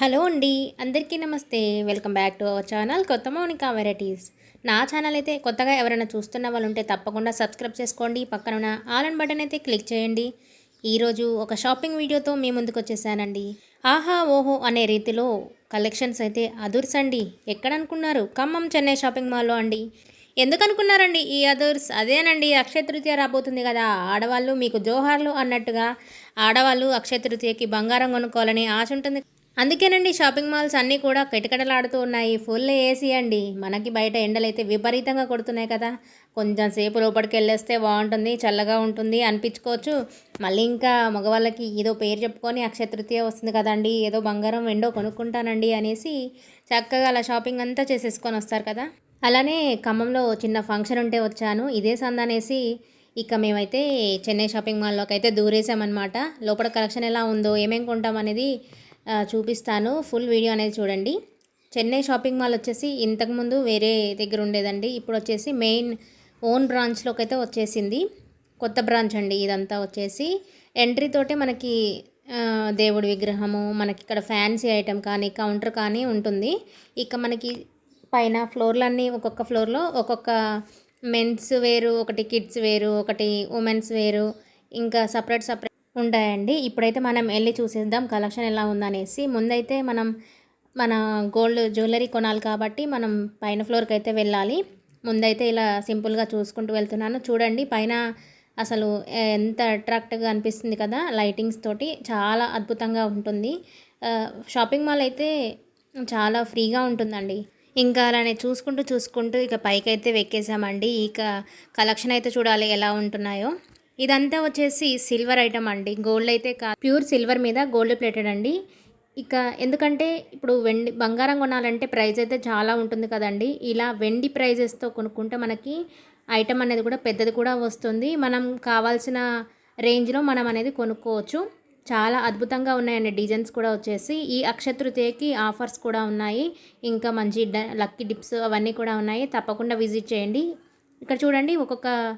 Hello అండి అందరికీ నమస్తే. Welcome back to our channel కొత్త మౌనిక వెరైటీస్. నా ఛానల్ అయితే కొత్తగా ఎవరైనా చూస్తున్న వాళ్ళు ఉంటే తప్పకుండా సబ్స్క్రైబ్ చేసుకోండి. పక్కన ఉన్న ఆల్ అండ్ బటన్ అయితే క్లిక్ చేయండి. ఈరోజు ఒక షాపింగ్ వీడియోతో మీ ముందుకు వచ్చేసానండి. ఆహా ఓహో అనే రీతిలో కలెక్షన్స్ అయితే అదుర్స్ అండి. ఎక్కడనుకున్నారు? ఖమ్మం చెన్నై షాపింగ్ మాల్లో అండి. ఎందుకనుకున్నారండి ఈ అదర్స్? అదేనండి అక్షయ తృతీయ రాబోతుంది కదా. ఆడవాళ్ళు మీకు జోహార్లు అన్నట్టుగా ఆడవాళ్ళు అక్షయ తృతీయకి బంగారం కొనుక్కోవాలని ఆశ ఉంటుంది అందుకేనండి షాపింగ్ మాల్స్ అన్నీ కూడా కిటకిటలాడుతూ ఉన్నాయి. ఫుల్ ఏసీ అండి. మనకి బయట ఎండలైతే విపరీతంగా కొడుతున్నాయి కదా. కొంచెం సేపు లోపలికి వెళ్ళేస్తే బాగుంటుంది చల్లగా ఉంటుంది అనిపించుకోవచ్చు. మళ్ళీ ఇంకా మగవాళ్ళకి ఏదో పేరు చెప్పుకొని అక్షయ తృతీయ వస్తుంది కదండి. ఏదో బంగారం వెండో కొనుక్కుంటానండి అనేసి చక్కగా అలా షాపింగ్ అంతా చేసేసుకొని వస్తారు కదా. అలానే ఖమ్మంలో చిన్న ఫంక్షన్ ఉంటే వచ్చాను. ఇదే సందనేసి ఇక మేమైతే చెన్నై షాపింగ్ మాల్లోకి అయితే దూరేసామన్నమాట. లోపల కలెక్షన్ ఎలా ఉందో ఏమేం కొంటాం అనేది చూపిస్తాను. ఫుల్ వీడియో అనేది చూడండి. చెన్నై షాపింగ్ మాల్ వచ్చేసి ఇంతకుముందు వేరే దగ్గర ఉండేదండి. ఇప్పుడు వచ్చేసి మెయిన్ ఓన్ బ్రాంచ్లోకి అయితే వచ్చేసింది. కొత్త బ్రాంచ్ అండి ఇదంతా వచ్చేసి. ఎంట్రీ తోటే మనకి దేవుడి విగ్రహము మనకి ఇక్కడ ఫ్యాన్సీ ఐటెం కానీ కౌంటర్ కానీ ఉంటుంది. ఇక మనకి పైన ఫ్లోర్లన్నీ ఒక్కొక్క ఫ్లోర్లో ఒక్కొక్క మెన్స్ వేరు ఒకటి కిడ్స్ వేరు ఒకటి ఉమెన్స్ వేరు ఇంకా సపరేట్ సపరేట్ ఉంటాయండి. ఇప్పుడైతే మనం వెళ్ళి చూసేద్దాం కలెక్షన్ ఎలా ఉందనేసి. ముందైతే మనం మన గోల్డ్ జ్యువెలరీ కొనాలి కాబట్టి మనం పైన ఫ్లోర్కి అయితే వెళ్ళాలి. ముందైతే ఇలా సింపుల్గా చూసుకుంటూ వెళ్తున్నాను. చూడండి పైన అసలు ఎంత అట్రాక్టివ్గా అనిపిస్తుంది కదా లైటింగ్స్ తోటి. చాలా అద్భుతంగా ఉంటుంది. షాపింగ్ మాల్ అయితే చాలా ఫ్రీగా ఉంటుందండి. ఇంకా అలానే చూసుకుంటూ చూసుకుంటూ ఇక పైకి అయితే వెక్కేసామండి. ఇక కలెక్షన్ అయితే చూడాలి ఎలా ఉంటున్నాయో. ఇదంతా వచ్చేసి సిల్వర్ ఐటమ్ అండి. గోల్డ్ అయితే కా ప్యూర్ సిల్వర్ మీద గోల్డ్ ప్లేటెడ్ అండి. ఇక ఎందుకంటే ఇప్పుడు వెండి బంగారం కొనాలంటే ప్రైస్ అయితే చాలా ఉంటుంది కదండి. ఇలా వెండి ప్రైజెస్తో కొనుక్కుంటే మనకి ఐటమ్ అనేది కూడా పెద్దది కూడా వస్తుంది. మనం కావాల్సిన రేంజ్లో మనం అనేది కొనుక్కోవచ్చు. చాలా అద్భుతంగా ఉన్నాయండి డిజైన్స్ కూడా వచ్చేసి. ఈ అక్షతృతీయకి ఆఫర్స్ కూడా ఉన్నాయి. ఇంకా మంచి డ- లక్కీ డిప్స్ అవన్నీ కూడా ఉన్నాయి. తప్పకుండా విజిట్ చేయండి. ఇక్కడ చూడండి ఒక్కొక్క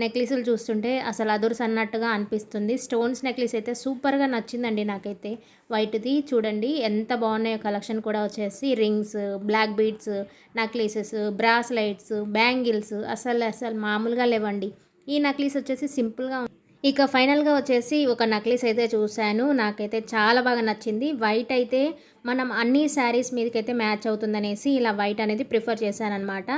నెక్లెస్లు చూస్తుంటే అసలు అదుర్స్ అన్నట్టుగా అనిపిస్తుంది. స్టోన్స్ నెక్లెస్ అయితే సూపర్గా నచ్చిందండి నాకైతే. వైట్ది చూడండి ఎంత బాగున్నాయో కలెక్షన్ కూడా వచ్చేసి. Rings black beads necklaces bracelets bangles అసలు అసలు మామూలుగా లేవండి. ఈ నెక్లెస్ వచ్చేసి సింపుల్గా ఇక ఫైనల్గా వచ్చేసి ఒక నెక్లెస్ అయితే చూశాను. నాకైతే చాలా బాగా నచ్చింది. వైట్ అయితే మనం అన్ని శారీస్ మీదకైతే మ్యాచ్ అవుతుందనేసి ఇలా వైట్ అనేది ప్రిఫర్ చేశాను అనమాట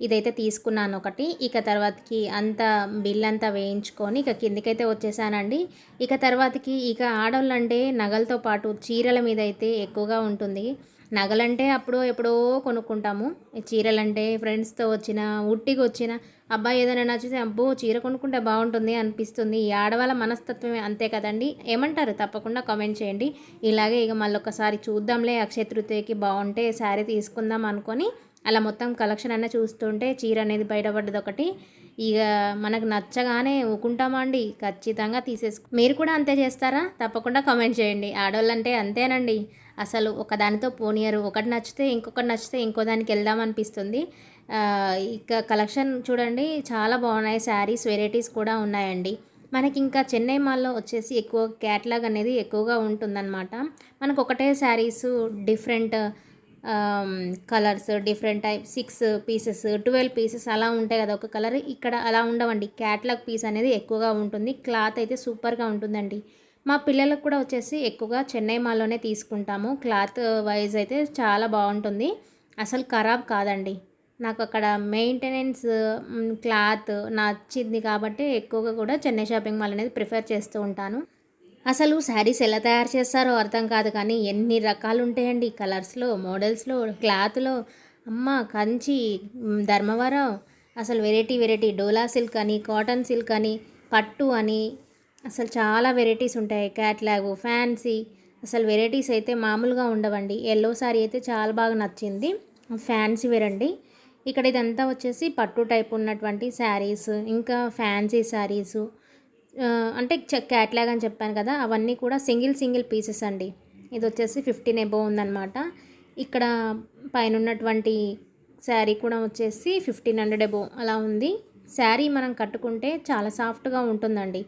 ఇదైతే తీసుకున్నాను ఒకటి. ఇక తర్వాతకి అంత బిల్ అంతా వేయించుకొని ఇక కిందికైతే వచ్చేసానండి. ఇక తర్వాతకి ఇక ఆడవాళ్ళంటే నగలతో పాటు చీరల మీద అయితే ఎక్కువగా ఉంటుంది. నగలంటే అప్పుడు ఎప్పుడో కొనుక్కుంటాము. చీరలంటే ఫ్రెండ్స్తో వచ్చిన ఉట్టికి వచ్చిన అబ్బాయి ఏదైనా నచ్చితే అబ్బో చీర కొనుక్కుంటే బాగుంటుంది అనిపిస్తుంది. ఈ ఆడవాళ్ళ మనస్తత్వమే అంతే కదండి. ఏమంటారు? తప్పకుండా కామెంట్ చేయండి. ఇలాగే ఇక మళ్ళీ ఒకసారి చూద్దాంలే అక్షయ తృతీయకి బాగుంటే శారీ తీసుకుందాం అనుకొని అలా మొత్తం కలెక్షన్ అన్నీ చూస్తుంటే చీర అనేది బయటపడ్డది ఒకటి. ఇక మనకు నచ్చగానే ఊకుంటామా అండి? ఖచ్చితంగా తీసేసుకో. మీరు కూడా అంతే చేస్తారా? తప్పకుండా కామెంట్ చేయండి. ఆడవాళ్ళంటే అంతేనండి. అసలు ఒకదానితో పోనీయరు. ఒకటి నచ్చితే ఇంకొకటి నచ్చితే ఇంకో దానికి వెళ్దాం అనిపిస్తుంది. ఇక కలెక్షన్ చూడండి చాలా బాగున్నాయి. శారీస్ వెరైటీస్ కూడా ఉన్నాయండి. మనకి ఇంకా చెన్నై మాల్లో వచ్చేసి ఎక్కువ క్యాట్లాగ్ అనేది ఎక్కువగా ఉంటుందన్నమాట. మనకు ఒకటే saris different colours different type six pieces twelve pieces అలా ఉంటాయి కదా ఒక కలర్ ఇక్కడ అలా ఉండవండి. క్యాట్లాగ్ పీస్ అనేది ఎక్కువగా ఉంటుంది. క్లాత్ అయితే సూపర్గా ఉంటుందండి. మా పిల్లలకు కూడా వచ్చేసి ఎక్కువగా చెన్నై మాల్లోనే తీసుకుంటాము. క్లాత్ వైజ్ అయితే చాలా బాగుంటుంది. అసలు ఖరాబ్ కాదండి. నాకు అక్కడ మెయింటెనెన్స్ క్లాత్ నచ్చింది కాబట్టి ఎక్కువగా కూడా చెన్నై షాపింగ్ మాల్ అనేది ప్రిఫర్ చేస్తూ ఉంటాను. అసలు శారీస్ ఎలా తయారు చేస్తారో అర్థం కాదు కానీ ఎన్ని రకాలు ఉంటాయండి కలర్స్లో మోడల్స్లో క్లాత్లో. అమ్మ కంచి ధర్మవరం. అసలు వెరైటీ వెరైటీ. డోలా సిల్క్ అని కాటన్ సిల్క్ అని పట్టు అని. అసలు చాలా వెరైటీస్ ఉంటాయి. Catalogue fancy. అసలు వెరైటీస్ అయితే మామూలుగా ఉండవండి. ఎల్లో సారీ అయితే చాలా బాగా నచ్చింది. ఫ్యాన్సీ వేర్ అండి ఇక్కడ ఇదంతా వచ్చేసి పట్టు టైప్ ఉన్నటువంటి శారీస్ ఇంకా ఫ్యాన్సీ శారీసు. అంటే క్యాట్లాగ్ అని చెప్పాను కదా అవన్నీ కూడా సింగిల్ సింగిల్ పీసెస్ అండి. ఇది వచ్చేసి ఫిఫ్టీన్ ఎబో ఉందన్నమాట. ఇక్కడ పైన ఉన్నటువంటి శారీ కూడా వచ్చేసి ఫిఫ్టీన్ హండ్రెడ్ ఎబో అలా ఉంది. శారీ మనం కట్టుకుంటే చాలా సాఫ్ట్గా ఉంటుందండి.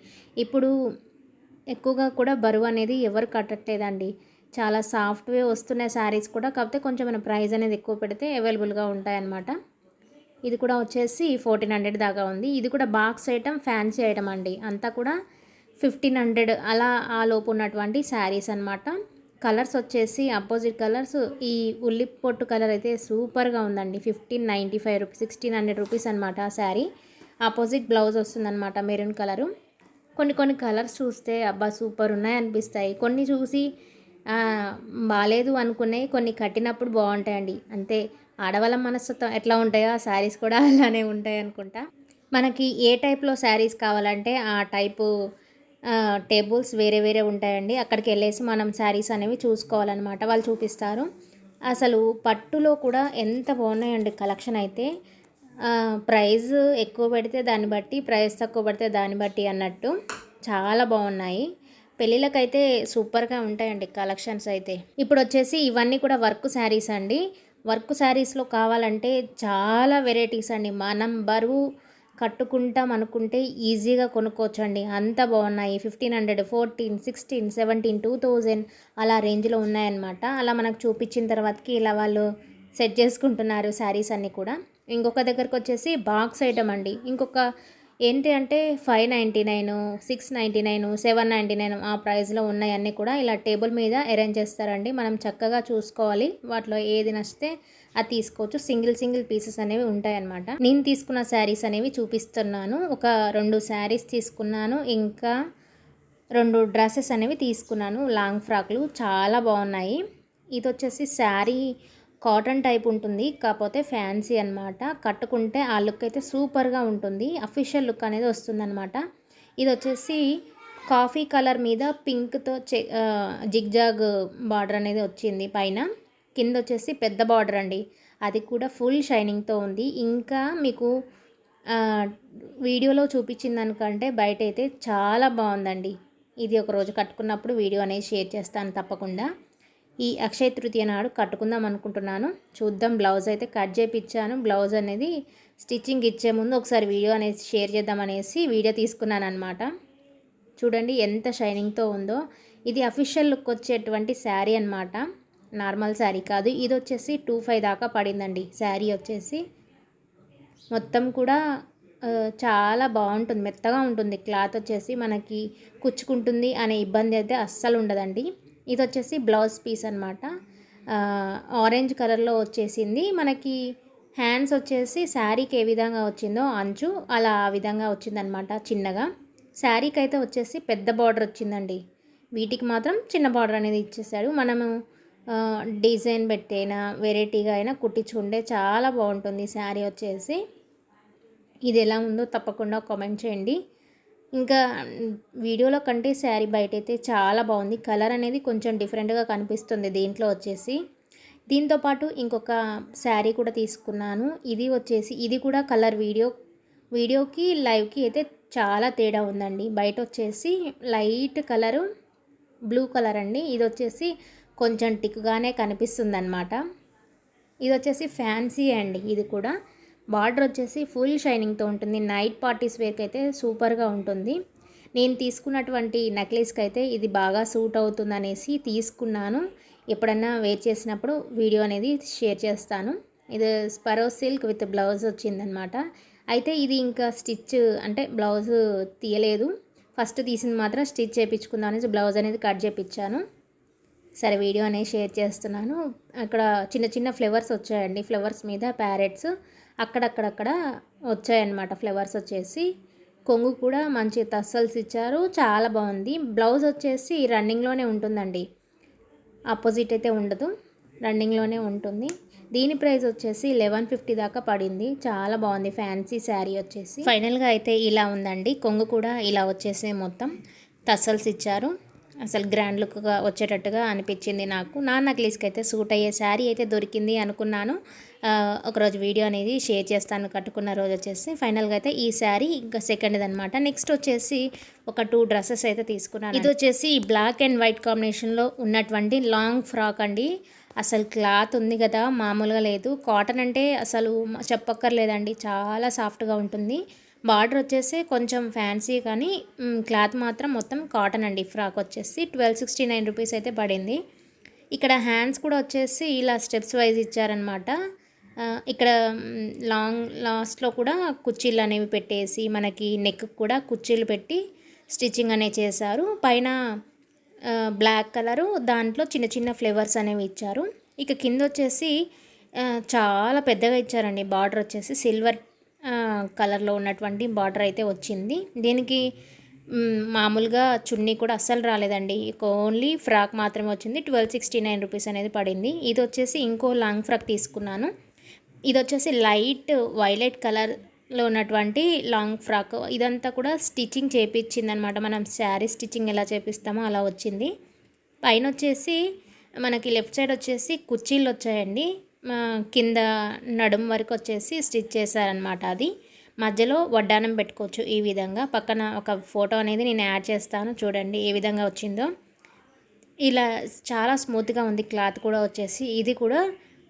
ఇప్పుడు ఎక్కువగా కూడా బరువు అనేది ఎవరు కట్టట్లేదండి. చాలా సాఫ్ట్వే వస్తున్నాయి శారీస్ కూడా కాకపోతే కొంచెం మన ప్రైస్ అనేది ఎక్కువ పెడితే అవైలబుల్గా ఉంటాయన్నమాట. ఇది కూడా వచ్చేసి ఫోర్టీన్ హండ్రెడ్ దాకా ఉంది. ఇది కూడా బాక్స్ ఐటమ్ ఫ్యాన్సీ ఐటమ్ అండి. అంతా కూడా ఫిఫ్టీన్ హండ్రెడ్ అలా ఆ లోపు ఉన్నటువంటి శారీస్ అనమాట కలర్స్ వచ్చేసి అపోజిట్ కలర్స్. ఈ ఉల్లి పొట్టు కలర్ అయితే సూపర్గా ఉందండి. Fifteen ninety five rupees sixteen hundred rupees అనమాట ఆ శారీ. ఆపోజిట్ బ్లౌజ్ వస్తుందన్నమాట మెరూన్ కలరు. కొన్ని కొన్ని కలర్స్ చూస్తే అబ్బా సూపర్ ఉన్నాయి అనిపిస్తాయి కొన్ని చూసి బాగాలేదు బాలేదు అనుకునే కొన్ని కట్టినప్పుడు బాగుంటాయండి. అంతే. ఆడవాళ్ళ మనస్తత్వం ఎట్లా ఉంటాయో ఆ శారీస్ కూడా అలానే ఉంటాయి అనుకుంటా. మనకి ఏ టైప్లో శారీస్ కావాలంటే ఆ టైపు టేబుల్స్ వేరే వేరే ఉంటాయండి. అక్కడికి వెళ్ళేసి మనం శారీస్ అనేవి చూసుకోవాలన్నమాట. వాళ్ళు చూపిస్తారు. అసలు పట్టులో కూడా ఎంత బాగున్నాయండి కలెక్షన్ అయితే. ప్రైజ్ ఎక్కువ పెడితే దాన్ని బట్టి ప్రైస్ తక్కువ పెడితే దాన్ని బట్టి అన్నట్టు చాలా బాగున్నాయి. పెళ్ళిళ్ళకైతే సూపర్గా ఉంటాయండి కలెక్షన్స్ అయితే. ఇప్పుడు వచ్చేసి ఇవన్నీ కూడా వర్క్ శారీస్ అండి. వర్క్ శారీస్లో కావాలంటే చాలా వెరైటీస్ అండి. మనం బరువు కట్టుకుంటాం అనుకుంటే ఈజీగా కొనుక్కోవచ్చండి. అంత బాగున్నాయి. Fifteen hundred fourteen sixteen seventeen two thousand అలా రేంజ్లో ఉన్నాయన్నమాట. అలా మనకు చూపించిన తర్వాతకి ఇలా వాళ్ళు సెట్ చేసుకుంటున్నారు శారీస్ అన్నీ కూడా. ఇంకొక దగ్గరకు వచ్చేసి బాక్స్ ఐటమ్ అండి. ఇంకొక ఏంటి అంటే five ninety nine six ninety nine seven ninety nine ఆ ప్రైస్లో ఉన్నాయన్నీ కూడా ఇలా టేబుల్ మీద అరేంజ్ చేస్తారండి. మనం చక్కగా చూసుకోవాలి. వాటిలో ఏది నచ్చితే అది తీసుకోవచ్చు. సింగిల్ సింగిల్ పీసెస్ అనేవి ఉంటాయన్నమాట. నేను తీసుకున్న శారీస్ అనేవి చూపిస్తున్నాను. ఒక రెండు శారీస్ తీసుకున్నాను. ఇంకా రెండు డ్రెస్సెస్ అనేవి తీసుకున్నాను. లాంగ్ ఫ్రాక్లు చాలా బాగున్నాయి. ఇది వచ్చేసి శారీ కాటన్ టైప్ ఉంటుంది కాకపోతే ఫ్యాన్సీ అన్నమాట. కట్టుకుంటే ఆ లుక్ అయితే సూపర్గా ఉంటుంది అఫీషియల్ లుక్ అనేది వస్తుందన్నమాట. ఇది వచ్చేసి కాఫీ కలర్ మీద పింక్తో చె జిగ్జాగ్ బార్డర్ అనేది వచ్చింది పైన. కింద వచ్చేసి పెద్ద బార్డర్ అండి. అది కూడా ఫుల్ షైనింగ్తో ఉంది. ఇంకా మీకు వీడియోలో చూపించిన దానికంటే బయట అయితే చాలా బాగుందండి. ఇది ఒక రోజు కట్టుకున్నప్పుడు వీడియో అనేది షేర్ చేస్తాను తప్పకుండా. ఈ అక్షయ తృతీయ నాడు కట్టుకుందాం అనుకుంటున్నాను. చూద్దాం బ్లౌజ్ అయితే కట్ చేపిచ్చాను. బ్లౌజ్ అనేది స్టిచ్చింగ్ ఇచ్చే ముందు ఒకసారి వీడియో అనేది షేర్ చేద్దాం అనేసి వీడియో తీసుకున్నాను అనమాట చూడండి ఎంత షైనింగ్తో ఉందో. ఇది అఫీషియల్ లుక్ వచ్చేటువంటి శారీ అనమాట నార్మల్ శారీ కాదు. ఇది వచ్చేసి టూ ఫైవ్ దాకా పడిందండి. శారీ వచ్చేసి మొత్తం కూడా చాలా బాగుంటుంది. మెత్తగా ఉంటుంది. క్లాత్ వచ్చేసి మనకి కుచ్చుకుంటుంది అనే ఇబ్బంది అయితే అస్సలు ఉండదండి. ఇది వచ్చేసి బ్లౌజ్ పీస్ అనమాట ఆరెంజ్ కలర్లో వచ్చేసింది. మనకి హ్యాండ్స్ వచ్చేసి శారీకి ఏ విధంగా వచ్చిందో అంచు అలా ఆ విధంగా వచ్చిందనమాట చిన్నగా. శారీకి అయితే వచ్చేసి పెద్ద బార్డర్ వచ్చిందండి. వీటికి మాత్రం చిన్న బార్డర్ అనేది ఇచ్చేసాడు. మనము డిజైన్ పెట్టైనా వెరైటీగా అయినా కుట్టించుకుంటే చాలా బాగుంటుంది శారీ వచ్చేసి. ఇది ఎలా ఉందో తప్పకుండా కామెంట్ చేయండి. ఇంకా వీడియోలో కంటే శారీ బయట అయితే చాలా బాగుంది. కలర్ అనేది కొంచెం డిఫరెంట్గా కనిపిస్తుంది దీంట్లో వచ్చేసి. దీంతో పాటు ఇంకొక శారీ కూడా తీసుకున్నాను. ఇది వచ్చేసి ఇది కూడా కలర్ వీడియో వీడియోకి లైవ్కి అయితే చాలా తేడా ఉందండి. బయట వచ్చేసి లైట్ కలరు బ్లూ కలర్ అండి. ఇది వచ్చేసి కొంచెం టిక్గానే కనిపిస్తుంది అనమాట ఇది వచ్చేసి ఫ్యాన్సీ అండి ఇది కూడా. బార్డర్ వచ్చేసి ఫుల్ షైనింగ్తో ఉంటుంది. నైట్ పార్టీస్ వేర్కి అయితే సూపర్గా ఉంటుంది. నేను తీసుకున్నటువంటి నెక్లెస్కి అయితే ఇది బాగా సూట్ అవుతుంది అనేసి తీసుకున్నాను. ఎప్పుడన్నా వేర్ చేసినప్పుడు వీడియో అనేది షేర్ చేస్తాను. ఇది స్పరో సిల్క్ విత్ బ్లౌజ్ వచ్చిందనమాట. అయితే ఇది ఇంకా స్టిచ్ అంటే బ్లౌజ్ తీయలేదు. ఫస్ట్ తీసింది మాత్రం స్టిచ్ చేయించుకుందాం అనేసి బ్లౌజ్ అనేది కట్ చేయించాను సరే వీడియో అనేది షేర్ చేస్తున్నాను. అక్కడ చిన్న చిన్న ఫ్లవర్స్ వచ్చాయండి. ఫ్లవర్స్ మీద ప్యారెట్స్. అక్కడక్కడక్కడ వచ్చాయన్నమాట ఫ్లవర్స్ వచ్చేసి. కొంగు కూడా మంచి తస్సల్స్ ఇచ్చారు. చాలా బాగుంది. బ్లౌజ్ వచ్చేసి రన్నింగ్లోనే ఉంటుందండి. ఆపోజిట్ అయితే ఉండదు. రన్నింగ్లోనే ఉంటుంది. దీని ప్రైస్ వచ్చేసి లెవెన్ ఫిఫ్టీ దాకా పడింది. చాలా బాగుంది. ఫ్యాన్సీ శారీ వచ్చేసి. ఫైనల్గా అయితే ఇలా ఉందండి. కొంగు కూడా ఇలా వచ్చేసి మొత్తం టసల్స్ ఇచ్చారు. అసలు గ్రాండ్ లుక్గా వచ్చేటట్టుగా అనిపించింది నాకు. నా నక్లీస్కి అయితే సూట్ అయ్యే శారీ అయితే దొరికింది అనుకున్నాను. ఒకరోజు వీడియో అనేది షేర్ చేస్తాను కట్టుకున్న రోజు వచ్చేసి. ఫైనల్గా అయితే ఈ శారీ ఇంకా సెకండ్ అనమాట నెక్స్ట్ వచ్చేసి ఒక టూ డ్రెస్సెస్ అయితే తీసుకున్నాను. ఇది వచ్చేసి బ్లాక్ అండ్ వైట్ కాంబినేషన్లో ఉన్నటువంటి లాంగ్ ఫ్రాక్ అండి. అసలు క్లాత్ ఉంది కదా మామూలుగా లేదు. కాటన్ అంటే అసలు చెప్పక్కర్లేదండి. చాలా సాఫ్ట్గా ఉంటుంది. బార్డర్ వచ్చేసి కొంచెం ఫ్యాన్సీ కానీ క్లాత్ మాత్రం మొత్తం కాటన్ అండి. ఫ్రాక్ వచ్చేసి ట్వెల్వ్ సిక్స్టీ నైన్ రూపీస్ అయితే పడింది. ఇక్కడ హ్యాండ్స్ కూడా వచ్చేసి ఇలా స్టెప్స్ వైజ్ ఇచ్చారనమాట ఇక్కడ లాంగ్ లాస్ట్లో కూడా కుర్చీలు అనేవి పెట్టేసి మనకి నెక్ కూడా కుర్చీలు పెట్టి స్టిచ్చింగ్ అనేవి చేశారు. పైన బ్లాక్ కలరు దాంట్లో చిన్న చిన్న ఫ్లేవర్స్ అనేవి ఇచ్చారు. ఇక కింద వచ్చేసి చాలా పెద్దగా ఇచ్చారండి. బార్డర్ వచ్చేసి సిల్వర్ కలర్లో ఉన్నటువంటి బార్డర్ అయితే వచ్చింది. దీనికి మామూలుగా చున్నీ కూడా అస్సలు రాలేదండి. ఓన్లీ ఫ్రాక్ మాత్రమే వచ్చింది. ట్వెల్వ్ సిక్స్టీ నైన్ రూపీస్ అనేది పడింది. ఇది వచ్చేసి ఇంకో లాంగ్ ఫ్రాక్ తీసుకున్నాను. ఇది వచ్చేసి లైట్ వైలెట్ కలర్లో ఉన్నటువంటి లాంగ్ ఫ్రాక్. ఇదంతా కూడా స్టిచ్చింగ్ చేపించింది అనమాట మనం శారీ స్టిచ్చింగ్ ఎలా చేపిస్తామో అలా వచ్చింది. పైన వచ్చేసి మనకి లెఫ్ట్ సైడ్ వచ్చేసి కుర్చీలు వచ్చాయండి. కింద నడుం వరకు వచ్చేసి స్టిచ్ చేశారనమాట అది. మధ్యలో వడ్డానం పెట్టుకోవచ్చు ఈ విధంగా. పక్కన ఒక ఫోటో అనేది నేను యాడ్ చేస్తాను. చూడండి ఏ విధంగా వచ్చిందో. ఇలా చాలా స్మూత్గా ఉంది క్లాత్ కూడా వచ్చేసి. ఇది కూడా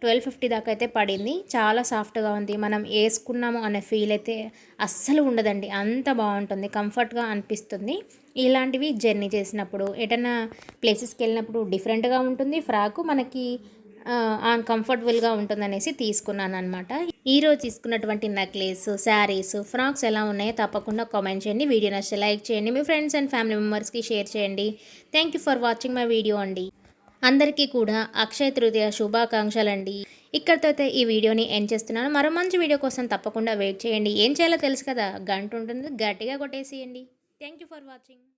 ట్వెల్వ్ ఫిఫ్టీ దాకా అయితే పడింది. చాలా సాఫ్ట్గా ఉంది. మనం వేసుకున్నాము అనే ఫీల్ అయితే అస్సలు ఉండదండి. అంత బాగుంటుంది. కంఫర్ట్గా అనిపిస్తుంది. ఇలాంటివి జర్నీ చేసినప్పుడు ఎటన్నా ప్లేసెస్కి వెళ్ళినప్పుడు డిఫరెంట్గా ఉంటుంది. ఫ్రాకు మనకి కంఫర్టబుల్గా ఉంటుందనేసి తీసుకున్నాను అనమాట ఈరోజు తీసుకున్నటువంటి నెక్లెస్ శారీస్ ఫ్రాక్స్ ఎలా ఉన్నాయో తప్పకుండా కామెంట్ చేయండి. వీడియో నచ్చితే లైక్ చేయండి. మీ ఫ్రెండ్స్ అండ్ ఫ్యామిలీ మెంబర్స్కి షేర్ చేయండి. Thank you for watching my video అండి. అందరికీ కూడా అక్షయ తృతీయ శుభాకాంక్షలు అండి ఇక్కడితో అయితే ఈ వీడియోని ఎండ్ చేస్తున్నాను. మరో మంచి వీడియో కోసం తప్పకుండా వెయిట్ చేయండి. ఏం చేయాలో తెలుసు కదా. గంట ఉంటుంది. గట్టిగా కొట్టేసేయండి. Thank you for watching